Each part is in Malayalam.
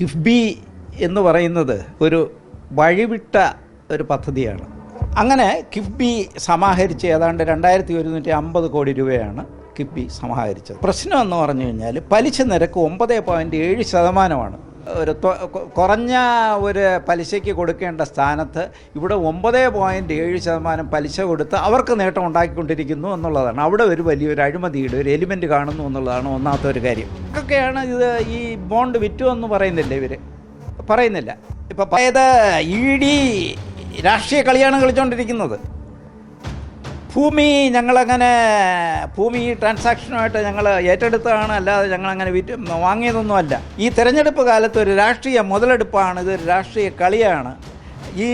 കിഫ്ബി എന്ന് പറയുന്നത് ഒരു വഴിവിട്ട ഒരു പദ്ധതിയാണ്. അങ്ങനെ കിഫ്ബി സമാഹരിച്ച് ഏതാണ്ട് രണ്ടായിരത്തി ഒരുന്നൂറ്റി അമ്പത് കോടി രൂപയാണ് കിഫ്ബി സമാഹരിച്ചത്. പ്രശ്നം എന്ന് പറഞ്ഞു കഴിഞ്ഞാൽ പലിശ നിരക്ക് ഒമ്പത് പോയിന്റ് ഏഴ് ശതമാനമാണ്. ഒരു കുറഞ്ഞ ഒരു പലിശയ്ക്ക് കൊടുക്കേണ്ട സ്ഥാനത്ത് ഇവിടെ ഒമ്പത് പോയിന്റ് ഏഴ് ശതമാനം പലിശ കൊടുത്ത് അവർക്ക് നേട്ടം ഉണ്ടാക്കിക്കൊണ്ടിരിക്കുന്നു എന്നുള്ളതാണ്. അവിടെ ഒരു വലിയൊരു അഴിമതിയുടെ ഒരു എലിമെന്റ് കാണുന്നു എന്നുള്ളതാണ് ഒന്നാമത്തെ ഒരു കാര്യം. ഇതൊക്കെയാണ് ഇത് ഈ ബോണ്ട് വിറ്റു എന്ന് പറയുന്നില്ല ഇവർ പറയുന്നില്ല. ഇപ്പം പറയത് ഇ ഡി രാഷ്ട്രീയ കളിയാണ് കളിച്ചുകൊണ്ടിരിക്കുന്നത് ഭൂമി ഞങ്ങളങ്ങനെ ഭൂമി ട്രാൻസാക്ഷനുമായിട്ട് ഞങ്ങൾ ഏറ്റെടുത്തതാണ്. അല്ലാതെ ഞങ്ങളങ്ങനെ വിറ്റ് വാങ്ങിയതൊന്നുമല്ല. ഈ തെരഞ്ഞെടുപ്പ് കാലത്ത് ഒരു രാഷ്ട്രീയ മുതലെടുപ്പാണ്. ഇതൊരു രാഷ്ട്രീയ കളിയാണ്. ഈ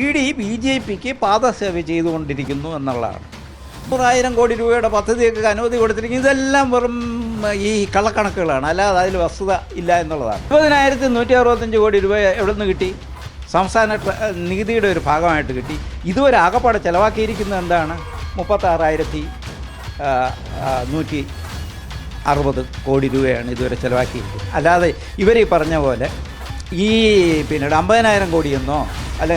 ഇ ഡി ബി ജെ പിക്ക് പാദസേവ ചെയ്തുകൊണ്ടിരിക്കുന്നു എന്നുള്ളതാണ്. നൂറായിരം കോടി രൂപയുടെ പദ്ധതിയൊക്കെ അനുമതി കൊടുത്തിരിക്കുന്നത് ഇതെല്ലാം വെറും ഈ കള്ളക്കണക്കുകളാണ്. അല്ലാതെ അതിൽ വസ്തുത ഇല്ല എന്നുള്ളതാണ്. ഇരുപതിനായിരത്തി നൂറ്റി അറുപത്തഞ്ച് കോടി രൂപ എവിടെ നിന്ന് കിട്ടി? സംസ്ഥാന നികുതിയുടെ ഒരു ഭാഗമായിട്ട് കിട്ടി. ഇതുവരെ ആകപ്പാടെ ചിലവാക്കിയിരിക്കുന്നത് എന്താണ്? മുപ്പത്താറായിരത്തി നൂറ്റി അറുപത് കോടി രൂപയാണ് ഇതുവരെ ചിലവാക്കിയിരിക്കുന്നത്. അല്ലാതെ ഇവർ ഈ പറഞ്ഞ പോലെ ഈ പിന്നീട് അമ്പതിനായിരം കോടിയെന്നോ അല്ലെ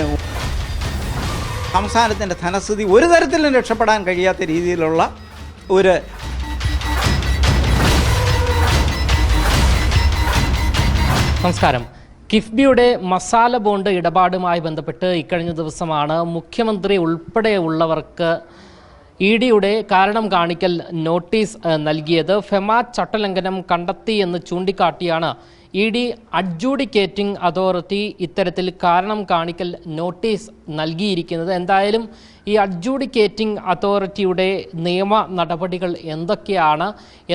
സംസ്ഥാനത്തിന്റെ ധനസ്ഥിതി ഒരു തരത്തിലും രക്ഷപ്പെടാൻ കഴിയാത്ത രീതിയിലുള്ള ഒരു നമസ്കാരം. കിഫ്ബിയുടെ മസാല ബോണ്ട് ഇടപാടുമായി ബന്ധപ്പെട്ട് ഇക്കഴിഞ്ഞ ദിവസമാണ് മുഖ്യമന്ത്രി ഉൾപ്പെടെയുള്ളവർക്ക് ഇ ഡിയുടെ കാരണം കാണിക്കൽ നോട്ടീസ് നൽകിയത് ഫെമ ചട്ടലംഘനം കണ്ടെത്തി എന്ന് ചൂണ്ടിക്കാട്ടിയാണ് ഇ ഡി അഡ്ജൂഡിക്കേറ്റിംഗ് അതോറിറ്റി ഇത്തരത്തിൽ കാരണം കാണിക്കൽ നോട്ടീസ് നൽകിയിരിക്കുന്നത്. എന്തായാലും ഈ അഡ്ജൂഡിക്കേറ്റിംഗ് അതോറിറ്റിയുടെ നിയമ നടപടികൾ എന്തൊക്കെയാണ്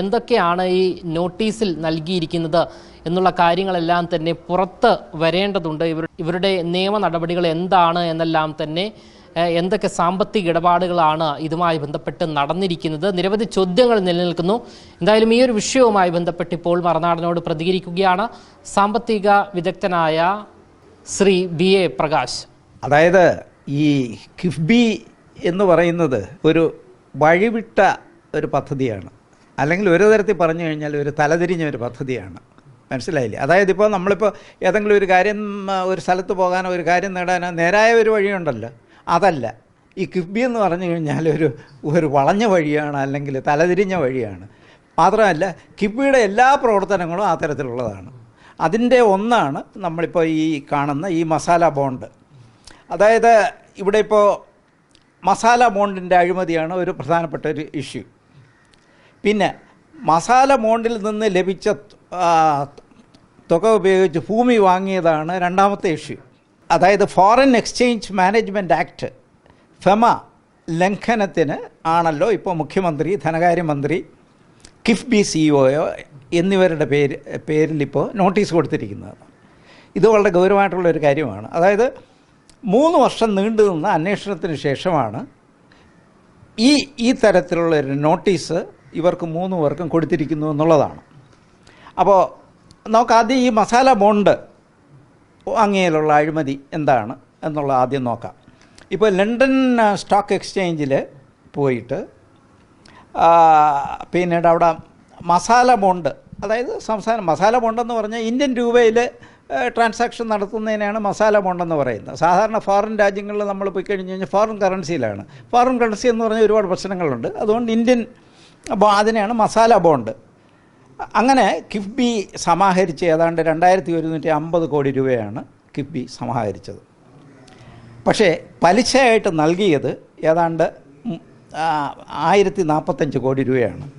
എന്തൊക്കെയാണ് ഈ നോട്ടീസിൽ നൽകിയിരിക്കുന്നത് എന്നുള്ള കാര്യങ്ങളെല്ലാം തന്നെ പുറത്ത് വരേണ്ടതുണ്ട്. ഇവരുടെ നിയമ നടപടികൾ എന്താണ് എന്നെല്ലാം തന്നെ എന്തൊക്കെ സാമ്പത്തിക ഇടപാടുകളാണ് ഇതുമായി ബന്ധപ്പെട്ട് നടന്നിരിക്കുന്നത്? നിരവധി ചോദ്യങ്ങൾ നിലനിൽക്കുന്നു. എന്തായാലും ഈ ഒരു വിഷയവുമായി ബന്ധപ്പെട്ട് ഇപ്പോൾ മറനാടനോട് പ്രതികരിക്കുകയാണ് സാമ്പത്തിക വിദഗ്ധനായ ശ്രീ ബി എ പ്രകാശ്. അതായത് ഈ കിഫ്ബി എന്ന് പറയുന്നത് ഒരു വഴിവിട്ട ഒരു പദ്ധതിയാണ്. അല്ലെങ്കിൽ ഒരു തരത്തിൽ പറഞ്ഞു കഴിഞ്ഞാൽ ഒരു തലതിരിഞ്ഞ ഒരു പദ്ധതിയാണ്. മനസ്സിലായില്ലേ? അതായത് ഇപ്പോൾ നമ്മളിപ്പോൾ ഏതെങ്കിലും ഒരു കാര്യം ഒരു സ്ഥലത്ത് പോകാനോ ഒരു കാര്യം നേടാനോ നേരായ ഒരു വഴിയുണ്ടല്ലോ. അതല്ല. ഈ കിഫ്ബി എന്ന് പറഞ്ഞു കഴിഞ്ഞാൽ ഒരു ഒരു വളഞ്ഞ വഴിയാണ് അല്ലെങ്കിൽ തലതിരിഞ്ഞ വഴിയാണ്. മാത്രമല്ല കിഫ്ബിയുടെ എല്ലാ പ്രവർത്തനങ്ങളും ആ തരത്തിലുള്ളതാണ്. അതിന്റെ ഒന്നാണ് നമ്മളിപ്പോൾ ഈ കാണുന്ന ഈ മസാല ബോണ്ട്. അതായത് ഇവിടെ ഇപ്പോൾ മസാല ബോണ്ടിന്റെ അഴിമതിയാണ് ഒരു പ്രധാനപ്പെട്ട ഒരു ഇഷ്യൂ. പിന്നെ മസാല ബോണ്ടിൽ നിന്ന് ലഭിച്ച തുക ഉപയോഗിച്ച് ഭൂമി വാങ്ങിയതാണ് രണ്ടാമത്തെ ഇഷ്യൂ. അതായത് foreign exchange management act FEMA ലംഘനത്തിന് ആണല്ലോ ഇപ്പോൾ മുഖ്യമന്ത്രി ധനകാര്യമന്ത്രി കിഫ്ബി സിഇഒയോ എന്നിവരുടെ പേര് പേരിൽ ഇപ്പോൾ നോട്ടീസ് കൊടുത്തിരിക്കുന്നത്. ഇത് വളരെ ഗൗരവമായിട്ടുള്ള ഒരു കാര്യമാണ്. അതായത് മൂന്ന് വർഷം നീണ്ടു നിന്ന അന്വേഷണത്തിന് ശേഷമാണ് ഈ ഈ തരത്തിലുള്ള ഒരു നോട്ടീസ് ഇവർക്ക് മൂന്ന് പേർക്കും കൊടുത്തിരിക്കുന്നു എന്നുള്ളതാണ്. അപ്പോൾ നമുക്ക് ആദ്യം ഈ മസാല ബോണ്ട് വാങ്ങിയതിലുള്ള അഴിമതി എന്താണ് എന്നുള്ള ആദ്യം നോക്കാം. ഇപ്പോൾ ലണ്ടൻ സ്റ്റോക്ക് എക്സ്ചേഞ്ചിൽ പോയിട്ട് പിന്നീട് അവിടെ മസാല ബോണ്ട് അതായത് സംസ്ഥാന മസാല ബോണ്ടെന്ന് പറഞ്ഞാൽ ഇന്ത്യൻ രൂപയിൽ ട്രാൻസാക്ഷൻ നടത്തുന്നതിനാണ് മസാല ബോണ്ടെന്ന് പറയുന്നത്. സാധാരണ ഫോറിൻ രാജ്യങ്ങളിൽ നമ്മൾ പോയി കഴിഞ്ഞ് കഴിഞ്ഞാൽ ഫോറിൻ കറൻസിയിലാണ്. ഫോറിൻ കറൻസി എന്ന് പറഞ്ഞാൽ ഒരുപാട് പ്രശ്നങ്ങളുണ്ട്. അതുകൊണ്ട് ഇന്ത്യൻ അപ്പോൾ അതിനെയാണ് മസാല ബോണ്ട് അങ്ങനെ കിഫ്ബി സമാഹരിച്ച് ഏതാണ്ട് രണ്ടായിരത്തി ഒരുന്നൂറ്റി അമ്പത് കോടി രൂപയാണ് കിഫ്ബി സമാഹരിച്ചത്. പക്ഷേ പലിശയായിട്ട് നൽകിയത് ഏതാണ്ട് ആയിരത്തി നാൽപ്പത്തഞ്ച് കോടി രൂപയാണ്.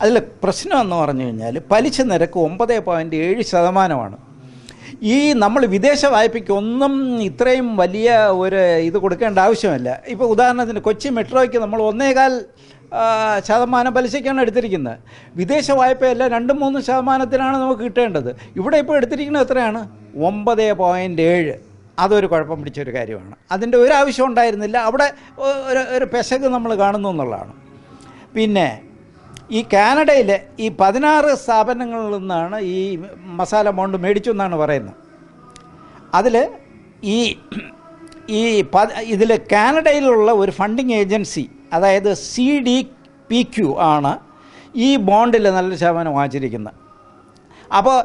അതിൽ പ്രശ്നം എന്ന് പറഞ്ഞു കഴിഞ്ഞാൽ പലിശ നിരക്ക് ഒമ്പത് പോയിന്റ് ഏഴ് ശതമാനമാണ്. ഈ നമ്മൾ വിദേശ വായ്പയ്ക്ക് ഒന്നും ഇത്രയും വലിയ ഒരു ഇത് കൊടുക്കേണ്ട ആവശ്യമില്ല. ഇപ്പോൾ ഉദാഹരണത്തിന് കൊച്ചി മെട്രോയ്ക്ക് നമ്മൾ ഒന്നേകാൽ ശതമാനം പലിശയ്ക്കാണ് എടുത്തിരിക്കുന്നത്. വിദേശ വായ്പയല്ല രണ്ട് മൂന്ന് ശതമാനത്തിനാണ് നമുക്ക് കിട്ടേണ്ടത്. ഇവിടെ ഇപ്പോൾ എടുത്തിരിക്കുന്നത് എത്രയാണ്? ഒമ്പത് പോയിന്റ് ഏഴ്. അതൊരു കുഴപ്പം പിടിച്ചൊരു കാര്യമാണ്. അതിന്റെ ഒരു ആവശ്യം ഉണ്ടായിരുന്നില്ല. അവിടെ ഒരു ഒരു പെശക് നമ്മൾ കാണുന്നു എന്നുള്ളതാണ്. പിന്നെ ഈ കാനഡയിലെ ഈ പതിനാറ് സ്ഥാപനങ്ങളിൽ നിന്നാണ് ഈ മസാല ബോണ്ട് മേടിച്ചു എന്നാണ് പറയുന്നത്. അതിൽ ഈ ഈ പ ഇതിൽ കാനഡയിലുള്ള ഒരു ഫണ്ടിങ് ഏജൻസി അതായത് സി ഡി പി ക്യു ആണ് ഈ ബോണ്ടിൽ നല്ല ശതമാനം വാങ്ങിച്ചിരിക്കുന്നത്. അപ്പോൾ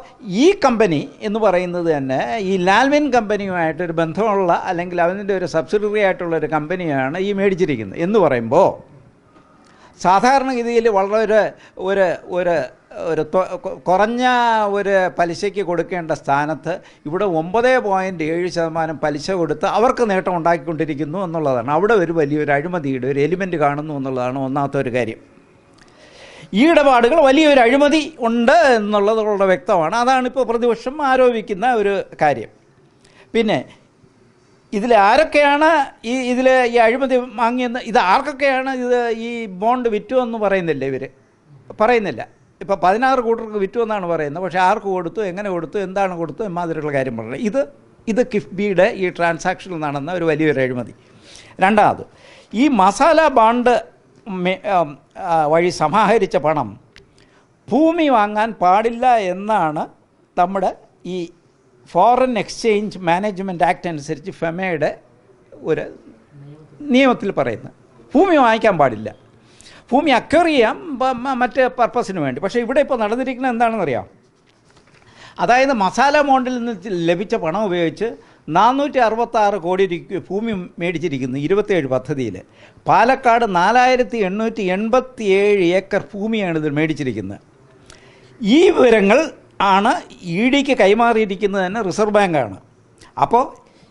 ഈ കമ്പനി എന്ന് പറയുന്നത് തന്നെ ഈ ലാൽവിൻ കമ്പനിയുമായിട്ടൊരു ബന്ധമുള്ള അല്ലെങ്കിൽ അതിന്റെ ഒരു സബ്സിഡറി ആയിട്ടുള്ള ഒരു കമ്പനിയാണ് ഈ മേടിച്ചിരിക്കുന്നത്. എന്ന് പറയുമ്പോൾ സാധാരണഗതിയിൽ വളരെ ഒരു ഒരു ഒരു കുറഞ്ഞ ഒരു പലിശയ്ക്ക് കൊടുക്കേണ്ട സ്ഥാനത്ത് ഇവിടെ ഒമ്പത് പോയിന്റ് ഏഴ് ശതമാനം പലിശ കൊടുത്ത് അവർക്ക് നേട്ടം ഉണ്ടാക്കിക്കൊണ്ടിരിക്കുന്നു എന്നുള്ളതാണ്. അവിടെ ഒരു വലിയൊരു അഴിമതിയുടെ ഒരു എലിമെന്റ് കാണുന്നു എന്നുള്ളതാണ് ഒന്നാമത്തെ ഒരു കാര്യം. ഈ ഇടപാടുകൾ വലിയൊരു അഴിമതി ഉണ്ട് എന്നുള്ളതുകൊണ്ട് വ്യക്തമാണ്. അതാണ് അതാണിപ്പോൾ പ്രതിപക്ഷം ആരോപിക്കുന്ന ഒരു കാര്യം. പിന്നെ ഇതിൽ ആരൊക്കെയാണ് ഈ ഇതിൽ ഈ അഴിമതി വാങ്ങിയെന്ന് ഇത് ആർക്കൊക്കെയാണ് ഇത് ഈ ബോണ്ട് വിറ്റു എന്ന് പറയുന്നില്ല ഇവർ പറയുന്നില്ല. ഇപ്പോൾ പതിനാറ് കൂട്ടർക്ക് വിറ്റു എന്നാണ് പറയുന്നത്. പക്ഷേ ആർക്ക് കൊടുത്തു എങ്ങനെ കൊടുത്തു എന്താണ് കൊടുത്തു എമാതിരിയുള്ള കാര്യം പറഞ്ഞത്. ഇത് ഇത് കിഫ്ബിയുടെ ഈ ട്രാൻസാക്ഷനിൽ നടന്ന ഒരു വലിയൊരു അഴിമതി. രണ്ടാമത് ഈ മസാല ബാണ്ട് വഴി സമാഹരിച്ച പണം ഭൂമി വാങ്ങാൻ പാടില്ല എന്നാണ് നമ്മുടെ ഈ ഫോറിൻ എക്സ്ചേഞ്ച് മാനേജ്മെന്റ് ആക്ട് അനുസരിച്ച് ഫെമയുടെ ഒരു നിയമത്തിൽ പറയുന്നത്. ഭൂമി വാങ്ങിക്കാൻ പാടില്ല. ഭൂമി അക്വയർ ചെയ്യാം മറ്റ് പർപ്പസിന് വേണ്ടി. പക്ഷേ ഇവിടെ ഇപ്പോൾ നടന്നിരിക്കുന്നത് എന്താണെന്നറിയാം? അതായത് മസാല മോണ്ടിൽ നിന്ന് ലഭിച്ച പണം ഉപയോഗിച്ച് നാനൂറ്റി അറുപത്താറ് കോടി ഭൂമി മേടിച്ചിരിക്കുന്നു ഇരുപത്തേഴ് പദ്ധതിയിൽ പാലക്കാട് നാലായിരത്തി എണ്ണൂറ്റി എൺപത്തി ഏഴ് ഏക്കർ ഭൂമിയാണ് ഇതിൽ മേടിച്ചിരിക്കുന്നത്. ഈ വിവരങ്ങൾ ആണ് ഇ ഡിക്ക് കൈമാറിയിരിക്കുന്നത് തന്നെ റിസർവ് ബാങ്കാണ്. അപ്പോൾ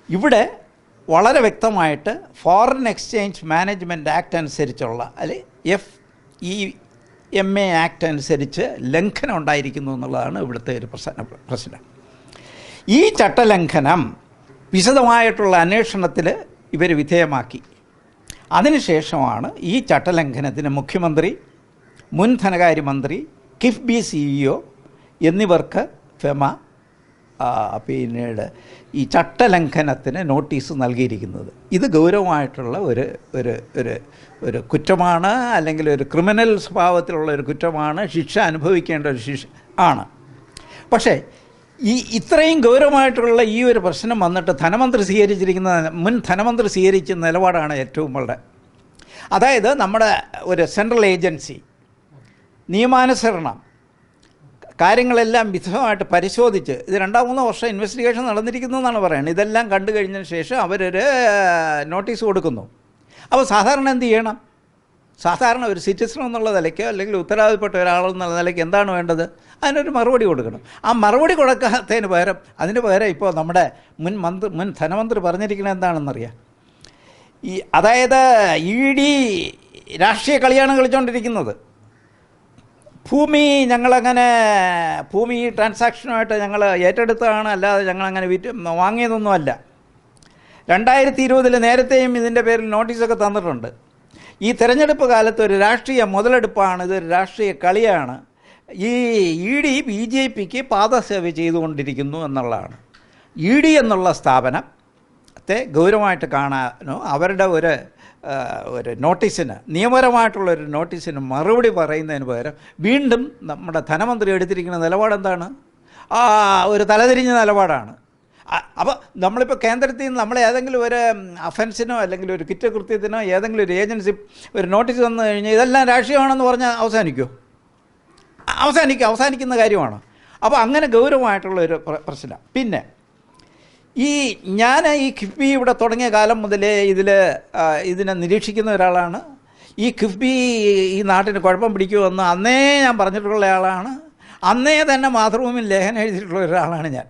ഇവിടെ വളരെ വ്യക്തമായിട്ട് ഫോറിൻ എക്സ്ചേഞ്ച് മാനേജ്മെന്റ് ആക്ട് അനുസരിച്ചുള്ള അല്ലെ F E M A act അനുസരിച്ച് ലംഘനം ഉണ്ടായിരിക്കുന്നു എന്നുള്ളതാണ് ഇവിടുത്തെ ഒരു പ്രശ്ന പ്രശ്നം. ഈ ചട്ടലംഘനം വിശദമായിട്ടുള്ള അന്വേഷണത്തിൽ ഇവർ വിധേയമാക്കി. അതിനുശേഷമാണ് ഈ ചട്ടലംഘനത്തിന് മുഖ്യമന്ത്രി മുൻ ധനകാര്യമന്ത്രി കിഫ്ബി സിഇഒ എന്നിവർക്ക് ഫെമ പിന്നീട് ഈ ചട്ടലംഘനത്തിന് നോട്ടീസ് നൽകിയിരിക്കുന്നത്. ഇത് ഗൗരവമായിട്ടുള്ള ഒരു ഒരു ഒരു ഒരു കുറ്റമാണ് അല്ലെങ്കിൽ ഒരു ക്രിമിനൽ സ്വഭാവത്തിലുള്ള ഒരു കുറ്റമാണ് ശിക്ഷ അനുഭവിക്കേണ്ട ഒരു ശിക്ഷ ആണ്. പക്ഷേ ഈ ഇത്രയും ഗൗരവമായിട്ടുള്ള ഈ ഒരു പ്രശ്നം വന്നിട്ട് ധനമന്ത്രി സ്വീകരിച്ചിരിക്കുന്ന മുൻ ധനമന്ത്രി സ്വീകരിച്ച നിലപാടാണ് ഏറ്റവും വളരെ. അതായത് നമ്മുടെ ഒരു സെൻട്രൽ ഏജൻസി നിയമാനുസരണം കാര്യങ്ങളെല്ലാം വിശദമായിട്ട് പരിശോധിച്ച് ഇത് രണ്ടാം മൂന്നോ വർഷം ഇൻവെസ്റ്റിഗേഷൻ നടന്നിരിക്കുന്നു എന്നാണ് പറയുന്നത്. ഇതെല്ലാം കണ്ടു കഴിഞ്ഞതിന് ശേഷം അവരൊരു നോട്ടീസ് കൊടുക്കുന്നു. അപ്പോൾ സാധാരണ എന്ത് ചെയ്യണം? സാധാരണ ഒരു സിറ്റിസൺ എന്നുള്ള നിലയ്ക്കോ അല്ലെങ്കിൽ ഉത്തരവാദിപ്പെട്ട ഒരാളെന്നുള്ള നിലയ്ക്ക് എന്താണ് വേണ്ടത്? അതിനൊരു മറുപടി കൊടുക്കണം. ആ മറുപടി കൊടുക്കാത്തതിന് പകരം അതിന് പകരം ഇപ്പോൾ നമ്മുടെ മുൻ മന്ത്രി മുൻ ധനമന്ത്രി പറഞ്ഞിരിക്കുന്നത് എന്താണെന്നറിയാം. ഈ അതായത് ഇ ഡി രാഷ്ട്രീയ കളിയാണ് കളിച്ചുകൊണ്ടിരിക്കുന്നത് ഭൂമി ഞങ്ങളങ്ങനെ ഭൂമി ട്രാൻസാക്ഷനുമായിട്ട് ഞങ്ങൾ ഏറ്റെടുത്തതാണ് അല്ലാതെ ഞങ്ങളങ്ങനെ വിറ്റ് വാങ്ങിയതൊന്നുമല്ല. രണ്ടായിരത്തി ഇരുപതിൽ നേരത്തെയും ഇതിന്റെ പേരിൽ നോട്ടീസൊക്കെ തന്നിട്ടുണ്ട്. ഈ തെരഞ്ഞെടുപ്പ് കാലത്ത് ഒരു രാഷ്ട്രീയ മുതലെടുപ്പാണ് ഇതൊരു രാഷ്ട്രീയ കളിയാണ്. ഈ ഇ ഡി ബി ജെ പിക്ക് പാദസേവ ചെയ്തുകൊണ്ടിരിക്കുന്നു എന്നുള്ളതാണ്. ഇ ഡി എന്നുള്ള സ്ഥാപനത്തെ ഗൗരവമായിട്ട് കാണാനോ അവരുടെ ഒരു ഒരു നോട്ടീസിന് നിയമപരമായിട്ടുള്ള ഒരു നോട്ടീസിന് മറുപടി പറയുന്നതിന് പകരം വീണ്ടും നമ്മുടെ ധനമന്ത്രി എടുത്തിരിക്കുന്ന നിലപാടെന്താണ് ആ ഒരു തലതിരിഞ്ഞ നിലപാടാണ്. അപ്പോൾ നമ്മളിപ്പോൾ കേന്ദ്രത്തിൽ നിന്ന് നമ്മൾ ഏതെങ്കിലും ഒരു അഫൻസിനോ അല്ലെങ്കിൽ ഒരു കുറ്റകൃത്യത്തിനോ ഏതെങ്കിലും ഒരു ഏജൻസി ഒരു നോട്ടീസ് വന്നു കഴിഞ്ഞാൽ ഇതെല്ലാം രാഷ്ട്രീയമാണെന്ന് പറഞ്ഞാൽ അവസാനിക്കുമോ അവസാനിക്കും. അവസാനിക്കുന്ന കാര്യമാണ്. അപ്പോൾ അങ്ങനെ ഗൗരവമായിട്ടുള്ള ഒരു പ്രശ്നമാണ് പ്രശ്നം. പിന്നെ ഈ ഞാൻ ഈ കിഫ്ബി ഇവിടെ തുടങ്ങിയ കാലം മുതലേ ഇതിൽ ഇതിനെ നിരീക്ഷിക്കുന്ന ഒരാളാണ്. ഈ കിഫ്ബി ഈ നാട്ടിന് കുഴപ്പം പിടിക്കുമെന്ന് അന്നേ ഞാൻ പറഞ്ഞിട്ടുള്ള ആളാണ്. അന്നേ തന്നെ മാതൃഭൂമിയിൽ ലേഖനം എഴുതിയിട്ടുള്ള ഒരാളാണ് ഞാൻ.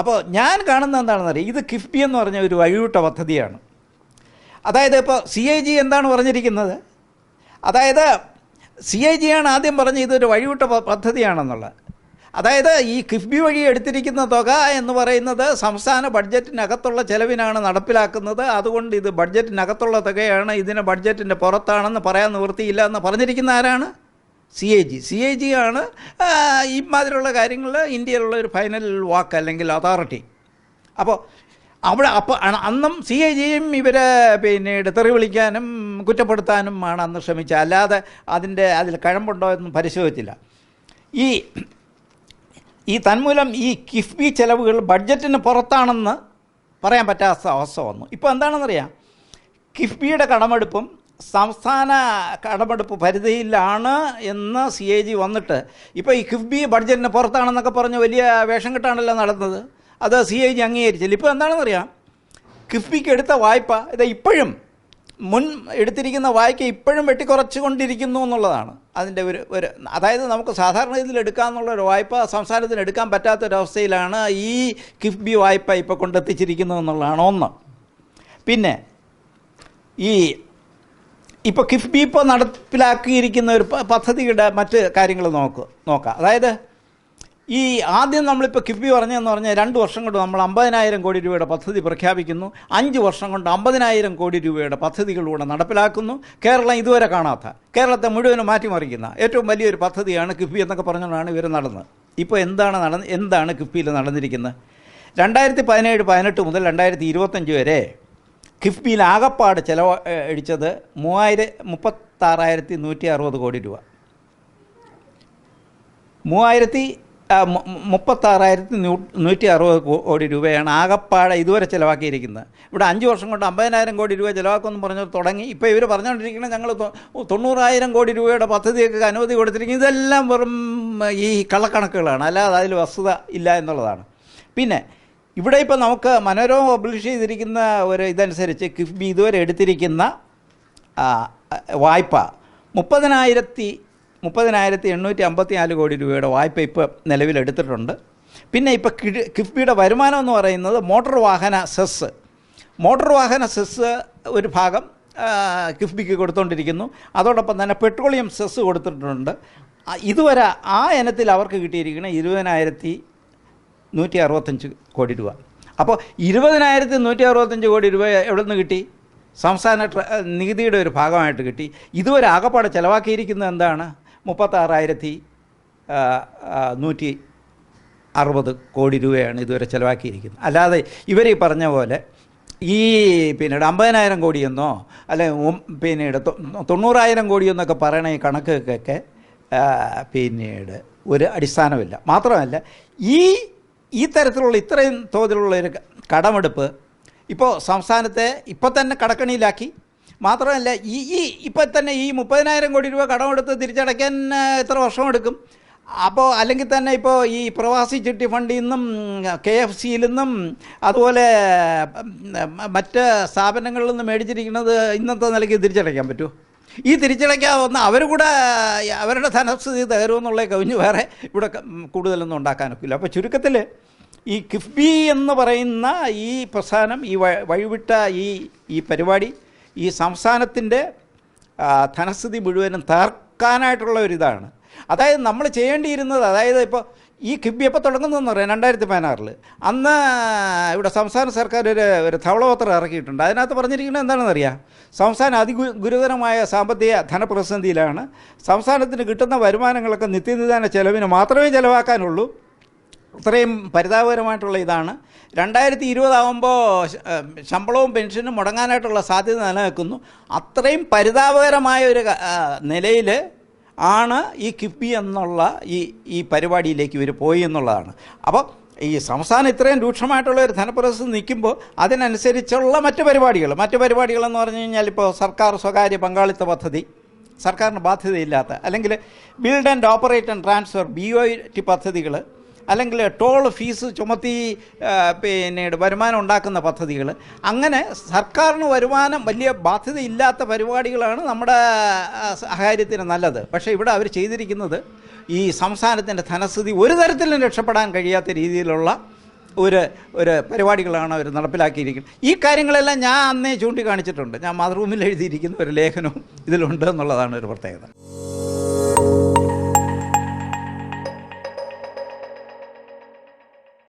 അപ്പോൾ ഞാൻ കാണുന്ന എന്താണെന്ന് അറിയാം? ഇത് കിഫ്ബി എന്ന് പറഞ്ഞ ഒരു വഴിവിട്ട പദ്ധതിയാണ്. അതായത് ഇപ്പോൾ സി ഐ ജി എന്താണ് പറഞ്ഞിരിക്കുന്നത്? അതായത് സി ഐ ജിയാണ് ആദ്യം പറഞ്ഞ് ഇതൊരു വഴിവിട്ട പദ്ധതിയാണെന്നുള്ളത്. അതായത് ഈ കിഫ്ബി വഴി എടുത്തിരിക്കുന്ന തുക എന്ന് പറയുന്നത് സംസ്ഥാന ബഡ്ജറ്റിനകത്തുള്ള ചെലവിനാണ് നടപ്പിലാക്കുന്നത്. അതുകൊണ്ട് ഇത് ബഡ്ജറ്റിനകത്തുള്ള തുകയാണ് ഇതിന് ബഡ്ജറ്റിന്റെ പുറത്താണെന്ന് പറയാൻ നിവൃത്തിയില്ല എന്ന് പറഞ്ഞിരിക്കുന്ന ആരാണ്? C A G C A G ആണ് ഇമാതിരിയുള്ള കാര്യങ്ങളിൽ ഇന്ത്യയിലുള്ള ഒരു ഫൈനൽ വാക്ക് അല്ലെങ്കിൽ അതോറിറ്റി. അപ്പോൾ അവിടെ അപ്പോൾ അന്നും സി എ ജിയും ഇവരെ പിന്നീട് തെറി വിളിക്കാനും കുറ്റപ്പെടുത്താനും ആണ് അന്ന് ശ്രമിച്ചത്. അല്ലാതെ അതിന്റെ അതിൽ കഴമ്പുണ്ടോ എന്ന് പരിശോധിച്ചില്ല. ഈ ഈ തന്മൂലം ഈ കിഫ്ബി ചെലവുകൾ ബഡ്ജറ്റിന് പുറത്താണെന്ന് പറയാൻ പറ്റാത്ത അവസ്ഥ വന്നു. ഇപ്പോൾ എന്താണെന്നറിയാം? കിഫ്ബിയുടെ കടമെടുപ്പും സംസ്ഥാന കടമെടുപ്പ് പരിധിയിലാണ് എന്ന് സി എ ജി വന്നിട്ട്. ഇപ്പോൾ ഈ കിഫ്ബി ബഡ്ജറ്റിന് പുറത്താണെന്നൊക്കെ പറഞ്ഞ് വലിയ വേഷം കെട്ടാണല്ലോ നടന്നത്. അത് സി എ ജി അംഗീകരിച്ചില്ല. ഇപ്പോൾ എന്താണെന്നറിയാം? കിഫ്ബിക്ക് എടുത്ത വായ്പ ഇത് ഇപ്പോഴും മുൻ എടുത്തിരിക്കുന്ന വായ്പ ഇപ്പോഴും വെട്ടിക്കുറച്ചുകൊണ്ടിരിക്കുന്നു എന്നുള്ളതാണ്. അതിന്റെ ഒരു ഒരു അതായത് നമുക്ക് സാധാരണ ഇതിൽ എടുക്കാമെന്നുള്ള ഒരു വായ്പ സംസ്ഥാനത്തിന് എടുക്കാൻ പറ്റാത്തൊരവസ്ഥയിലാണ് ഈ കിഫ്ബി വായ്പ ഇപ്പോൾ കൊണ്ടെത്തിച്ചിരിക്കുന്നത് എന്നുള്ളതാണ് ഒന്ന്. പിന്നെ ഈ ഇപ്പോൾ കിഫ്ബി ഇപ്പോൾ നടപ്പിലാക്കിയിരിക്കുന്ന ഒരു പദ്ധതിയുടെ മറ്റ് കാര്യങ്ങൾ നോക്കുക നോക്കാം. അതായത് ഈ ആദ്യം നമ്മളിപ്പോൾ കിഫ്ബി പറഞ്ഞതെന്ന് പറഞ്ഞാൽ രണ്ട് വർഷം കൊണ്ട് നമ്മൾ അമ്പതിനായിരം കോടി രൂപയുടെ പദ്ധതി പ്രഖ്യാപിക്കുന്നു. അഞ്ച് വർഷം കൊണ്ട് അമ്പതിനായിരം കോടി രൂപയുടെ പദ്ധതികളിലൂടെ നടപ്പിലാക്കുന്നു. കേരളം ഇതുവരെ കാണാത്ത കേരളത്തെ മുഴുവനും മാറ്റിമറിക്കുന്ന ഏറ്റവും വലിയൊരു പദ്ധതിയാണ് കിഫ്ബി എന്നൊക്കെ പറഞ്ഞുകൊണ്ടാണ് ഇവർ നടന്നത്. ഇപ്പോൾ എന്താണ് നടന്ന് എന്താണ് കിഫ്ബിയിൽ നടന്നിരിക്കുന്നത്? രണ്ടായിരത്തി പതിനേഴ് പതിനെട്ട് മുതൽ രണ്ടായിരത്തി ഇരുപത്തഞ്ച് വരെ കിഫ്ബിയിൽ ആകപ്പാട് ചിലവ് അടിച്ചത് മൂവായിരം മുപ്പത്താറായിരത്തി നൂറ്റി അറുപത് കോടി രൂപ. മൂവായിരത്തി മുപ്പത്താറായിരത്തി നൂ- നൂറ്റി അറുപത് കോടി രൂപയാണ് ആകപ്പാടെ ഇതുവരെ ചിലവാക്കിയിരിക്കുന്നത്. ഇവിടെ അഞ്ച് വർഷം കൊണ്ട് അമ്പതിനായിരം കോടി രൂപ ചിലവാക്കുമെന്ന് പറഞ്ഞ് തുടങ്ങി. ഇപ്പോൾ ഇവർ പറഞ്ഞുകൊണ്ടിരിക്കുന്നത് ഞങ്ങൾ തൊണ്ണൂറായിരം കോടി രൂപയുടെ പദ്ധതിയൊക്കെ അനുമതി കൊടുത്തിരിക്കുന്നത് ഇതെല്ലാം വെറും ഈ കള്ളക്കണക്കുകളാണ്. അല്ലാതെ അതിൽ വസ്തുത ഇല്ല എന്നുള്ളതാണ്. പിന്നെ ഇവിടെ ഇപ്പോൾ നമുക്ക് മനോരമ പബ്ലിഷ് ചെയ്തിരിക്കുന്ന ഒരു ഇതനുസരിച്ച് കിഫ്ബി ഇതുവരെ എടുത്തിരിക്കുന്ന വായ്പ മുപ്പതിനായിരത്തി മുപ്പതിനായിരത്തി എണ്ണൂറ്റി അമ്പത്തി നാല് കോടി രൂപയുടെ വായ്പ ഇപ്പോൾ നിലവിലെടുത്തിട്ടുണ്ട്. പിന്നെ ഇപ്പോൾ കിഴ് കിഫ്ബിയുടെ വരുമാനം എന്ന് പറയുന്നത് മോട്ടോർ വാഹന സെസ്. മോട്ടോർ വാഹന സെസ് ഒരു ഭാഗം കിഫ്ബിക്ക് കൊടുത്തുകൊണ്ടിരിക്കുന്നു അതോടൊപ്പം തന്നെ പെട്രോളിയം സെസ് കൊടുത്തിട്ടുണ്ട്. ഇതുവരെ ആ ഇനത്തിൽ അവർക്ക് കിട്ടിയിരിക്കുന്ന ഇരുപതിനായിരത്തി നൂറ്റി അറുപത്തഞ്ച് കോടി രൂപ. അപ്പോൾ ഇരുപതിനായിരത്തി നൂറ്റി അറുപത്തഞ്ച് കോടി രൂപ എവിടെ നിന്ന് കിട്ടി? സംസ്ഥാന നികുതിയുടെ ഒരു ഭാഗമായിട്ട് കിട്ടി. ഇതുവരെ ആകപ്പാടെ ചിലവാക്കിയിരിക്കുന്നത് എന്താണ്? മുപ്പത്താറായിരത്തി നൂറ്റി അറുപത് കോടി രൂപയാണ് ഇതുവരെ ചിലവാക്കിയിരിക്കുന്നത്. അല്ലാതെ ഇവർ ഈ പറഞ്ഞ പോലെ ഈ പിന്നീട് അമ്പതിനായിരം കോടിയെന്നോ അല്ലെ പിന്നീട് തൊണ്ണൂറായിരം കോടിയെന്നൊക്കെ പറയണ ഈ കണക്കൊക്കെ പിന്നീട് ഒരു അടിസ്ഥാനമില്ല. മാത്രമല്ല ഈ ഈ തരത്തിലുള്ള ഇത്രയും തോതിലുള്ള ഒരു കടമെടുപ്പ് ഇപ്പോൾ സംസ്ഥാനത്തെ ഇപ്പോൾ തന്നെ കടക്കണിയിലാക്കി. മാത്രമല്ല ഈ ഈ ഇപ്പം തന്നെ ഈ മുപ്പതിനായിരം കോടി രൂപ കടമെടുത്ത് തിരിച്ചടയ്ക്കാൻ എത്ര വർഷമെടുക്കും അപ്പോൾ അല്ലെങ്കിൽ തന്നെ ഇപ്പോൾ ഈ പ്രവാസി ചിട്ടി ഫണ്ടിൽ നിന്നും കെ എഫ് സിയിൽ നിന്നും അതുപോലെ മറ്റ് സ്ഥാപനങ്ങളിൽ നിന്ന് മേടിച്ചിരിക്കുന്നത് ഇന്നത്തെ നിലയ്ക്ക് തിരിച്ചടയ്ക്കാൻ പറ്റുമോ? ഈ തിരിച്ചടയ്ക്കാവുന്ന അവർ കൂടെ അവരുടെ ധനസ്ഥിതി തകരുമെന്നുള്ള കവിഞ്ഞ് വേറെ ഇവിടെ കൂടുതലൊന്നും ഉണ്ടാക്കാനൊക്കില്ല അപ്പോൾ ചുരുക്കത്തിൽ ഈ കിഫ്ബി എന്ന് പറയുന്ന ഈ പ്രസ്ഥാനം ഈ വഴിവിട്ട ഈ ഈ പരിപാടി ഈ സംസ്ഥാനത്തിന്റെ ധനസ്ഥിതി മുഴുവനും തകർക്കാനായിട്ടുള്ള ഒരിതാണ് അതായത് നമ്മൾ ചെയ്യേണ്ടിയിരുന്നത് അതായത് ഇപ്പോൾ ഈ കിബി എപ്പോൾ തുടങ്ങുന്നതെന്ന് പറയാം രണ്ടായിരത്തി പതിനാറിൽ അന്ന് ഇവിടെ സംസ്ഥാന സർക്കാർ ഒരു ഒരു ധവളപത്രം ഇറക്കിയിട്ടുണ്ട്. അതിനകത്ത് പറഞ്ഞിരിക്കുന്നത് എന്താണെന്ന് അറിയാം സംസ്ഥാനം അതി ഗുരുതരമായ സാമ്പത്തിക ധനപ്രതിസന്ധിയിലാണ് സംസ്ഥാനത്തിന് കിട്ടുന്ന വരുമാനങ്ങളൊക്കെ നിത്യനിദാന ചെലവിന് മാത്രമേ ചിലവാക്കാനുള്ളൂ. ഇത്രയും പരിതാപകരമായിട്ടുള്ള ഇതാണ്. രണ്ടായിരത്തി ഇരുപതാകുമ്പോൾ ശമ്പളവും പെൻഷനും മുടങ്ങാനായിട്ടുള്ള സാധ്യത നിലനിൽക്കുന്നു. അത്രയും പരിതാപകരമായ ഒരു നിലയിൽ ആണ് ഈ കിഫ്ബി എന്നുള്ള ഈ ഈ പരിപാടിയിലേക്ക് ഇവർ പോയി എന്നുള്ളതാണ്. അപ്പോൾ ഈ സംസ്ഥാനം ഇത്രയും രൂക്ഷമായിട്ടുള്ള ഒരു ധനപ്രതിസന്ധി നിൽക്കുമ്പോൾ അതിനനുസരിച്ചുള്ള മറ്റു പരിപാടികൾ മറ്റ് പരിപാടികളെന്ന് പറഞ്ഞു കഴിഞ്ഞാൽ ഇപ്പോൾ സർക്കാർ സ്വകാര്യ പങ്കാളിത്ത പദ്ധതി സർക്കാരിന് ബാധ്യതയില്ലാത്ത അല്ലെങ്കിൽ build and operate and transfer B O T പദ്ധതികൾ അല്ലെങ്കിൽ ടോൾ ഫീസ് ചുമത്തി പിന്നീട് വരുമാനം ഉണ്ടാക്കുന്ന പദ്ധതികൾ. അങ്ങനെ സർക്കാരിന് വരുമാനം വലിയ ബാധ്യതയില്ലാത്ത പരിപാടികളാണ് നമ്മുടെ സഹായത്തിന് നല്ലത്. പക്ഷേ ഇവിടെ അവർ ചെയ്തിരിക്കുന്നത് ഈ സംസ്ഥാനത്തിന്റെ ധനസ്ഥിതി ഒരു തരത്തിലും രക്ഷപ്പെടാൻ കഴിയാത്ത രീതിയിലുള്ള ഒരു ഒരു പരിപാടികളാണ് അവർ നടപ്പിലാക്കിയിരിക്കുന്നത്. ഈ കാര്യങ്ങളെല്ലാം ഞാൻ അന്നേ ചൂണ്ടിക്കാണിച്ചിട്ടുണ്ട്. ഞാൻ മാതൃഭൂമിയിൽ എഴുതിയിരിക്കുന്ന ഒരു ലേഖനവും ഇതിലുണ്ട് എന്നുള്ളതാണ് ഒരു പ്രത്യേകത.